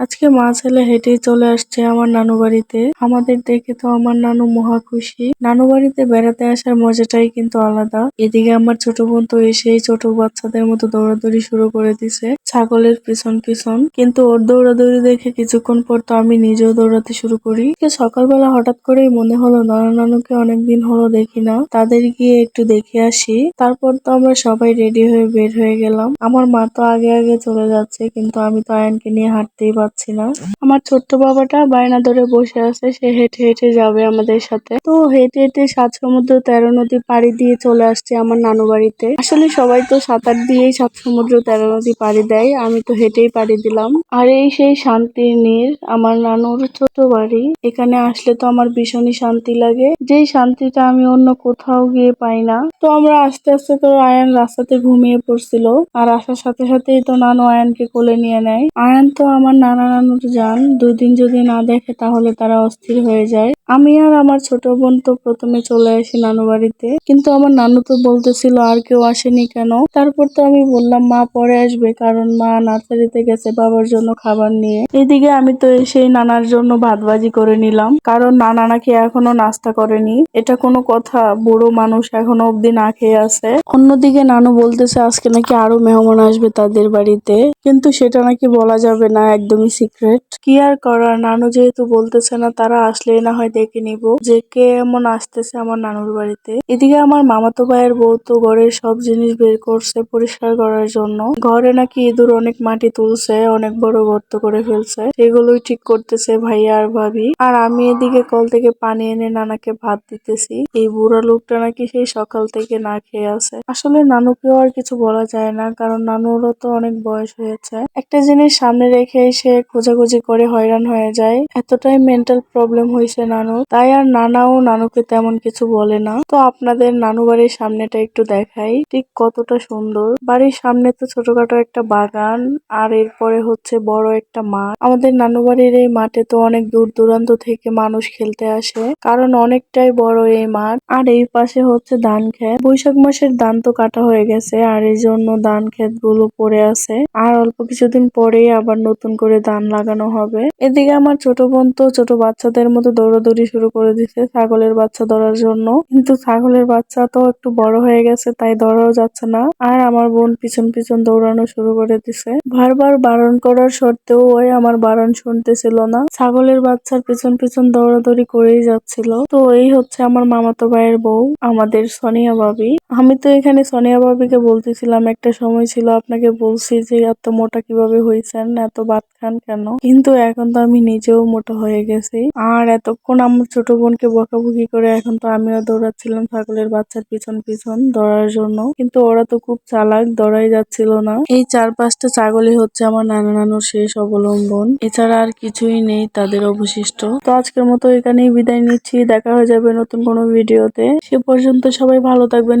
আজকে মা ছেলে হেঁটেই চলে আসছে আমার নানু বাড়িতে। আমাদের দেখে তো আমার নানু মহা খুশি। নানু বাড়িতে বেড়াতে আসার মজাটাই কিন্তু আলাদা। এদিকে আমার ছোট বোন তো এসেই ছোট বাচ্চাদের মতো দৌড়াদৌড়ি শুরু করে দিছে, ছাগলের পিছন পিছন। কিন্তু ওর দৌড়াদৌড়ি দেখে কিছুক্ষণ পর তো আমি নিজেও দৌড়াতে শুরু করি। সকালবেলা হঠাৎ করেই মনে হলো নানা নানুকে অনেকদিন হলো দেখি না। তাদের গিয়ে একটু দেখে আসি। তারপর তো আমরা সবাই রেডি হয়ে বের হয়ে গেলাম। আমার মা তো আগে আগে চলে যাচ্ছে, কিন্তু আমি তো আয়নকে নিয়ে হাঁটতেই পারছি না আমার ছোট্ট বাবাটা বায়না ধরে বসে আছে, সে হেঁটে হেঁটে যাবে আমাদের সাথে। তো হেঁটে হেঁটে সাত সমুদ্র তেরো নদী পাড়ি দিয়ে চলে আসছে আমার নানু বাড়িতে। আসলে সবাই তো সাঁতার দিয়েই সাত সমুদ্র তেরো নদী পাড়ি দেয়, আমি তো হেঁটেই পাড়ি দিলাম। আর এই সেই শান্তির নীর, আমার নানুর ছোট বাড়ি। এখানে আসলে তো আমার ভীষণই শান্তি লাগে। যেই শান্তিটা আমি অন্য কোথাও গিয়ে পাই না। তো আমরা আস্তে আস্তে তো আয়ান রাস্তাতে ঘুমিয়ে পড়ছিল। আর আসার সাথে সাথেই তো নানু আয়ানকে কোলে নিয়ে নেয়। আয়ান তো আমার নানা নানুর যান দুই দিন যদি না দেখে তাহলে তারা অস্থির হয়ে যায়। আমি আর আমার ছোট বোন তো প্রথমে চলে আসি নানু বাড়িতে। কিন্তু আমার নানু তো বলতেছিল আর কেউ আসেনি কেন? তারপর তো আমি বললাম, মা পরে আসবে কারণ মা নার্সারিতে গেছে বাবার জন্য খাবার নিয়ে। এদিকে আমি তো এসেই নানার জন্য ভাত ভাজি করে নিলাম। কারণ নানা নাকি এখনও নাস্তা করেনি। এটা কোনো কথা, বুড়ো মানুষ এখনও অব্দি না খেয়ে আছে। অন্যদিকে নানু বলতেছে, আজকে নাকি আরও মেহমান আসবে তাদের বাড়িতে। কিন্তু সেটা নাকি বলা যাবে না, একদমই সিক্রেট। কি আর করার? নানু যেহেতু বলতেছে না, তারা আসলেই না হয় দেখে নিব যে কে এমন আসতেছে আমার নানুর বাড়িতে। এদিকে আমার মামাতো ভাইয়ের বউ তো ঘরের সব জিনিস বের করছে পরিষ্কার করার জন্য। ঘরে নাকি ইঁদুর অনেক মাটি তুলছে, অনেক বড় গর্ত করে ফেলছে। সেগুলোই ঠিক করতেছে ভাইয়া আর ভাবি। আর আমি এদিকে কল থেকে পানি এনে নানাকে ভাত দিতেছি। এই বুড়া লোকটা নাকি সেই সকাল থেকে না খেয়ে আছে। আসলে নানুকেও আর কিছু বলা যায় না, কারণ নানুরও তো অনেক বয়স হয়েছে। একটা জিনিস সামনে রেখে সে খোঁজাখুঁজি করে হয়রান হয়ে যায়। এতটাই মেন্টাল প্রবলেম হয়েছে নানু তাই আর নানাও নানুকে তেমন কিছু বলে না। তো আপনাদের নানু বাড়ির সামনেটা একটু দেখাই। ঠিক কতটা সুন্দর। বাড়ির সামনে তো ছোটখাটো একটা বাগান, আর এরপরে হচ্ছে বড় একটা মাঠ। আমাদের নানু বাড়ির এই মাঠে তো অনেক দূর দূরান্ত থেকে মানুষ খেলতে আসে, কারণ অনেকটাই বড় এই মাঠ। আর এই পাশে হচ্ছে ধান ক্ষেত। বৈশাখ মাসের ধান তো কাটা হয়ে গেছে, আর এই জন্য ধান ক্ষেতগুলো পড়ে আছে। আর অল্প কিছুদিন পরেই আবার নতুন করে ধান লাগানো হবে। এদিকে আমার ছোট বোন তো ছোট বাচ্চাদের মতো দৌড়াদৌড়ি শুরু করে দিছে ছাগলের বাচ্চা ধরার জন্য। কিন্তু ছাগলের বাচ্চা তো একটু বড় হয়ে গেছে, তাই ধরাও যাচ্ছে না। আর আমার বোন পিছন পিছন দৌড়ানো শুরু করে দিছে। বারবার বারণ করার সত্ত্বেও ওই আমার বারণ শুনতেছিল না। ছাগলের বাচ্চার পিছন পিছন দৌড়াদৌড়ি করেই যাচ্ছিল। তো এই হচ্ছে আমার মামাতো ভাইয়ের বউ, আমাদের সোনিয়া ভাবি। আমি তো এখানে সোনিয়া ভাবিকে বলতেছিলাম, একটা সময় ছিল আপনাকে বলছি যে, এত মোটা কীভাবে হয়েছেন? এত ভাত খান কেন? কিন্তু এখন তো আমি নিজেও মোটা হয়ে গেছি। আর এতক্ষণ আমার ছোট বোনকে বকাবকি করে এখন তো আমিও দৌড়াচ্ছিলাম ছাগলের বাচ্চার পিছন পিছন দৌড়ার জন্য। কিন্তু ওরা তো খুব চালাক, দৌড়াই যাচ্ছিল না। এই চার পাঁচটা ছাগলই হচ্ছে আমার নানা নানুর শেষ অবলম্বন। এছাড়া আর কিছুই নেই তাদের অবশিষ্ট। তো আজকের মতো এখানেই বিদায় নিচ্ছি। দেখা হয়ে যাবে নতুন কোনো ভিডিওতে। সে পর্যন্ত সবাই ভালো থাকবেন